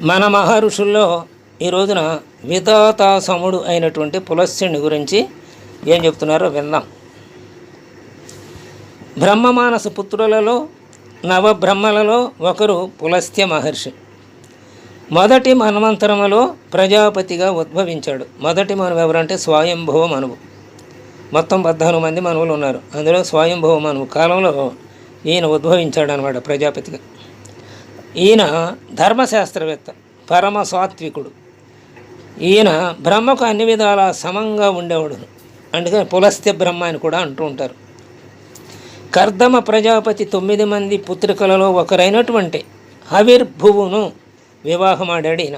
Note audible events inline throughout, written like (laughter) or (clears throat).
మన మహర్షుల్లో ఈ రోజున విధాతాసముడు అయినటువంటి పులస్యుని గురించి ఏం చెప్తున్నారో విందాం. బ్రహ్మమానస పుత్రులలో నవబ్రహ్మలలో ఒకరు పులస్త్య మహర్షి. మొదటి మన్వంతరములో ప్రజాపతిగా ఉద్భవించాడు. మొదటి మనువు ఎవరంటే స్వయంభవ మనువు. మొత్తం పద్నాలుగు మంది మనువులు ఉన్నారు. అందులో స్వయంభవ మనువు కాలంలో ఈయన ఉద్భవించాడు అనమాట ప్రజాపతిగా. ఈయన ధర్మశాస్త్రవేత్త పరమ సాత్వికుడు. ఈయన బ్రహ్మకు అన్ని విధాల సమంగా ఉండేవాడు. అందుకని పులస్త్య బ్రహ్మ అని కూడా అంటూ ఉంటారు. కర్దమ ప్రజాపతి తొమ్మిది మంది పుత్రికలలో ఒకరైనటువంటి హవిర్భువును వివాహమాడాడు ఈయన.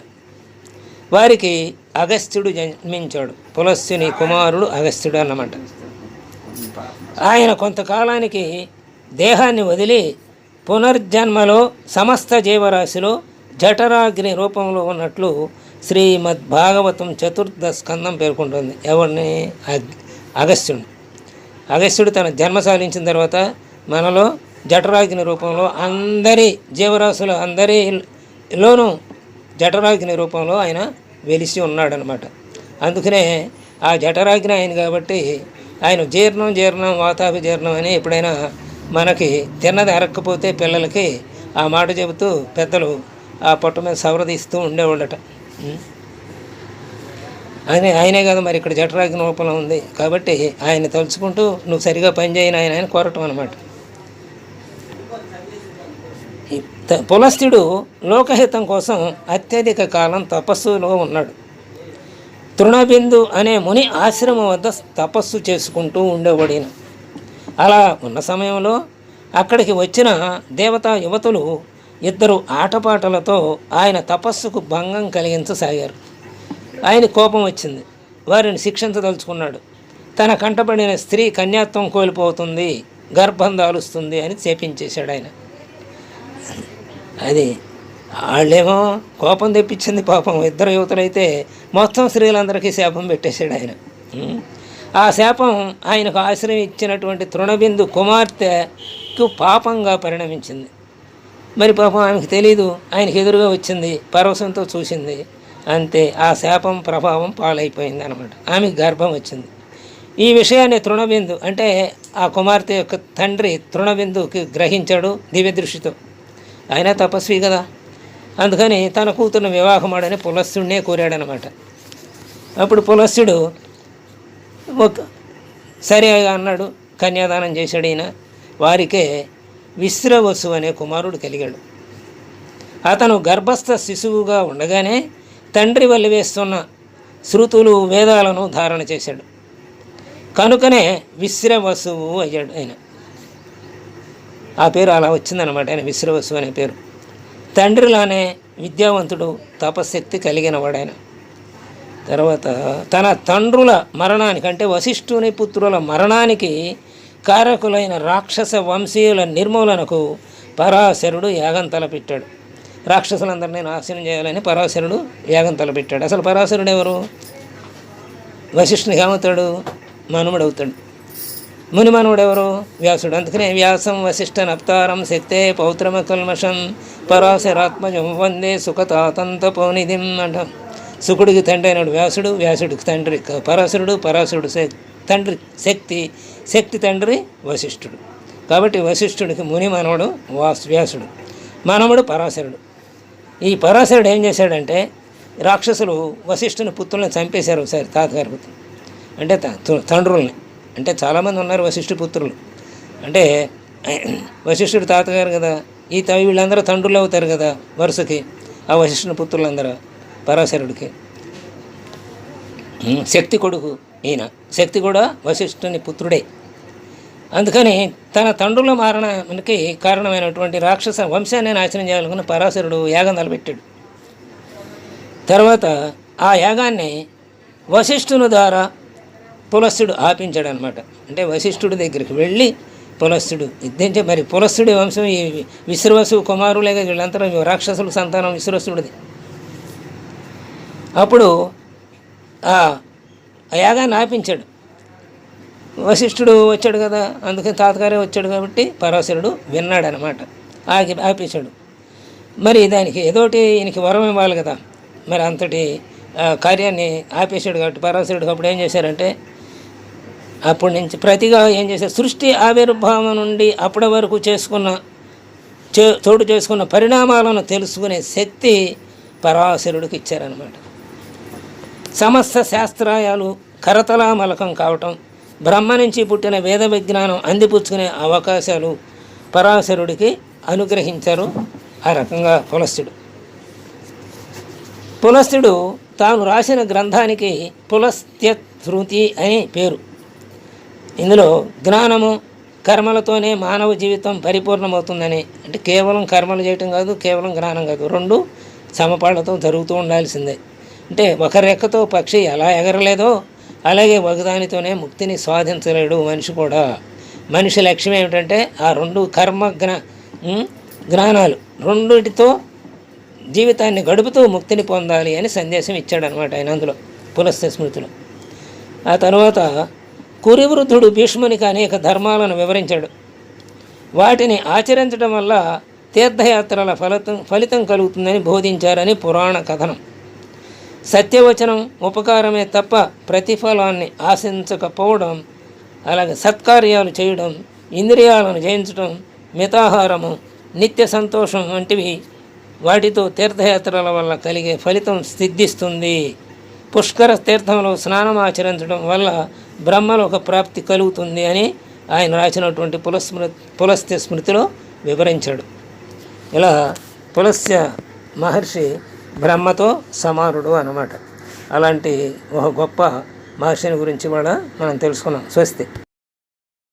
వారికి అగస్త్యుడు జన్మించాడు. పులస్త్యుని కుమారుడు అగస్త్యుడు అన్నమాట. ఆయన కొంతకాలానికి దేహాన్ని వదిలి పునర్జన్మలో సమస్త జీవరాశిలో జఠరాగ్ని రూపంలో ఉన్నట్లు శ్రీమద్ భాగవతం చతుర్థ స్కందం పేర్కొంటుంది. ఎవరిని? అగస్త్యుడు అగస్త్యుడు తన జన్మ సాధించిన తర్వాత మనలో జఠరాగ్ని రూపంలో అందరి జీవరాశుల అందరిలోనూ జఠరాగ్ని రూపంలో ఆయన వెలిసి ఉన్నాడనమాట అందుకనే ఆ జఠరాగ్ని ఆయన కాబట్టి ఆయన జీర్ణం జీర్ణం వాతాపి జీర్ణం అని ఎప్పుడైనా మనకి తిన్నది అరక్కపోతే పిల్లలకి ఆ మాట చెబుతూ పెద్దలు ఆ పొట్ట మీద సవరదీస్తూ ఉండేవాళ్ళట. ఆయన ఆయనే కదా మరి ఇక్కడ జఠరాగ్ని రూపంలో ఉంది. కాబట్టి ఆయన తలుచుకుంటూ నువ్వు సరిగా పనిచేయని ఆయన ఆయన కోరటం అనమాట పులస్థుడు పులస్త్యుడు లోకహితం కోసం అత్యధిక కాలం తపస్సులో ఉన్నాడు. తృణబిందు అనే ముని ఆశ్రమం వద్ద తపస్సు చేసుకుంటూ ఉండేవాడిన అలా ఉన్న సమయంలో అక్కడికి వచ్చిన దేవతా యువతులు ఇద్దరు ఆటపాటలతో ఆయన తపస్సుకు భంగం కలిగించసాగారు. ఆయన కోపం వచ్చింది. వారిని శిక్షించదలుచుకున్నాడు. తన కంటపడిన స్త్రీ కన్యాత్వం కోల్పోతుంది గర్భం దాలుస్తుంది అని చేపించేశాడు ఆయన. అది వాళ్ళేమో కోపం తెప్పించింది పాపం. ఇద్దరు యువతులైతే మొత్తం స్త్రీలందరికీ శాపం పెట్టేశాడు ఆయన. ఆ శాపం ఆయనకు ఆశ్రయం ఇచ్చినటువంటి తృణబిందు కుమార్తెకు పాపంగా పరిణమించింది. మరి పాపం ఆమెకు తెలీదు ఆయనకు ఎదురుగా వచ్చింది పరవశంతో చూసింది. అంతే ఆ శాపం ప్రభావం పాలైపోయింది అనమాట ఆమెకు గర్భం వచ్చింది. ఈ విషయాన్ని తృణబిందు అంటే ఆ కుమార్తె యొక్క తండ్రి తృణబిందుకి గ్రహించాడు దివ్యదృష్టితో ఆయన తపస్వి కదా. అందుకని తన కూతురుని వివాహమాడని పులస్సుడినే కోరాడనమాట అప్పుడు పులస్సుడు సరే అన్నాడు. కన్యాదానం చేశాడు ఈయన. వారికే విశ్రవసు అనే కుమారుడు కలిగాడు. అతను గర్భస్థ శిశువుగా ఉండగానే తండ్రి వల్ల వేస్తున్న శృతులు వేదాలను ధారణ చేశాడు. కనుకనే విశ్రవసువు అయ్యాడు ఆయన. ఆ పేరు అలా వచ్చిందనమాట ఆయన విశ్రవసు అనే పేరు. తండ్రిలానే విద్యావంతుడు తపశక్తి కలిగిన వాడాయన తర్వాత తన తండ్రుల మరణానికి అంటే వశిష్ఠుని పుత్రుల మరణానికి కారకులైన రాక్షస వంశీయుల నిర్మూలనకు పరాశరుడు యాగం తలపెట్టాడు. రాక్షసులందరినీ నాశనం చేయాలని పరాశరుడు యాగం తలపెట్టాడు. అసలు పరాశరుడు ఎవరు? వశిష్ఠుని ఏమవుతాడు? మనుముడు అవుతాడు ముని మనవుడు ఎవరు? వ్యాసుడు. అందుకనే వ్యాసం వశిష్ఠ నప్తారం శక్తే పౌత్రమ కల్మషం పరాశరాత్మజం వందే సుఖతాతంత పౌనిధిం అంటాం. శుకుడికి తండ్రి అయినాడు వ్యాసుడు వ్యాసుడికి తండ్రి పరాశరుడు పరాశరుడు తండ్రి శక్తి శక్తి తండ్రి వశిష్ఠుడు. కాబట్టి వశిష్ఠుడికి ముని మనవడు వాస్ వ్యాసుడు. మనవడు పరాశరుడు. ఈ పరాశరుడు ఏం చేశాడంటే రాక్షసులు వశిష్ఠుని పుత్రుల్ని చంపేశారు ఒకసారి తాతగారి పుత్రులు. అంటే త- తండ్రుల్ని. అంటే చాలామంది ఉన్నారు వశిష్ఠు పుత్రులు. అంటే (clears throat) వశిష్ఠుడు తాతగారు కదా ఈ వీళ్ళందరూ తండ్రులు అవుతారు కదా వరుసకి ఆ వశిష్ఠుని పుత్రులందరూ. పరాశరుడికి. శక్తి కొడుకు ఈయన. శక్తి కూడా వశిష్ఠుని పుత్రుడే. అందుకని తన తండ్రుల మారడానికి కారణమైనటువంటి రాక్షస వంశాన్ని నాశనం చేయాలనుకున్న పరాశరుడు యాగం తలపెట్టాడు. తర్వాత ఆ యాగాన్ని వశిష్ఠుని ద్వారా పులస్సుడు ఆపించాడు అనమాట అంటే వశిష్ఠుడి దగ్గరికి వెళ్ళి పులస్సుడు ఇద్దంటే మరి పులస్సుడి వంశం ఈ విశ్రవసు కుమారులేగా వీళ్ళంతా రాక్షసుల సంతానం విశ్రవసుడిది. అప్పుడు ఆ యాగాన్ని ఆపించాడు. వశిష్ఠుడు వచ్చాడు కదా అందుకని తాతగారే వచ్చాడు కాబట్టి పరాశరుడు విన్నాడనమాట. ఆగి ఆపించాడు మరి దానికి ఏదోటి ఈయనకి వరం ఇవ్వాలి కదా. మరి అంతటి కార్యాన్ని ఆపేశాడు కాబట్టి పరాశరుడు అప్పుడు ఏం చేశారంటే అప్పటి నుంచి ప్రతిగా ఏం చేశారు? సృష్టి ఆవిర్భావం నుండి అప్పటి వరకు చేసుకున్న చే చోటు చేసుకున్న పరిణామాలను తెలుసుకునే శక్తి పరాశరుడికి ఇచ్చారనమాట. సమస్త శాస్త్రాయాలు కరతలామలకం కావటం బ్రహ్మ నుంచి పుట్టిన వేద విజ్ఞానం అందిపుచ్చుకునే అవకాశాలు పరాశరుడికి అనుగ్రహించారు ఆ రకంగా పులస్త్యుడు. పులస్త్యుడు తాను రాసిన గ్రంథానికి పులస్త్యశృతి అని పేరు. ఇందులో జ్ఞానము కర్మలతోనే మానవ జీవితం పరిపూర్ణమవుతుందని అంటే కేవలం కర్మలు చేయటం కాదు కేవలం జ్ఞానం కాదు రెండు సమపాళ్ళతో జరుగుతూ ఉండాల్సిందే. అంటే ఒక రెక్కతో పక్షి ఎలా ఎగరలేదో అలాగే ఒకదానితోనే ముక్తిని సాధించలేడు మనిషి కూడా. మనిషి లక్ష్యం ఏమిటంటే ఆ రెండు కర్మ జ్ఞా జ్ఞానాలు రెండిటితో జీవితాన్ని గడుపుతూ ముక్తిని పొందాలి అని సందేశం ఇచ్చాడనమాట ఆయన అందులో పులస్త స్మృతిలో. ఆ తర్వాత కురివృద్ధుడు భీష్మునికి అనేక ధర్మాలను వివరించాడు. వాటిని ఆచరించడం వల్ల తీర్థయాత్రల ఫలితం ఫలితం కలుగుతుందని బోధించారని పురాణ కథనం. సత్యవచనం ఉపకారమే తప్ప ప్రతిఫలాన్ని ఆశించకపోవడం అలాగే సత్కార్యాలు చేయడం ఇంద్రియాలను జయించడం మితాహారము నిత్య సంతోషం వంటివి వాటితో తీర్థయాత్రల వల్ల కలిగే ఫలితం సిద్ధిస్తుంది. పుష్కర తీర్థంలో స్నానం ఆచరించడం వల్ల బ్రహ్మలోక ప్రాప్తి కలుగుతుంది అని ఆయన రాసినటువంటి పులస్మృ పులస్త్య స్మృతిలో వివరించాడు. ఇలా పులస్య మహర్షి బ్రహ్మతో సమానుడు అన్నమాట. అలాంటి ఒక గొప్ప మహర్షిని గురించి కూడా మనం తెలుసుకున్నాం. స్వస్తి.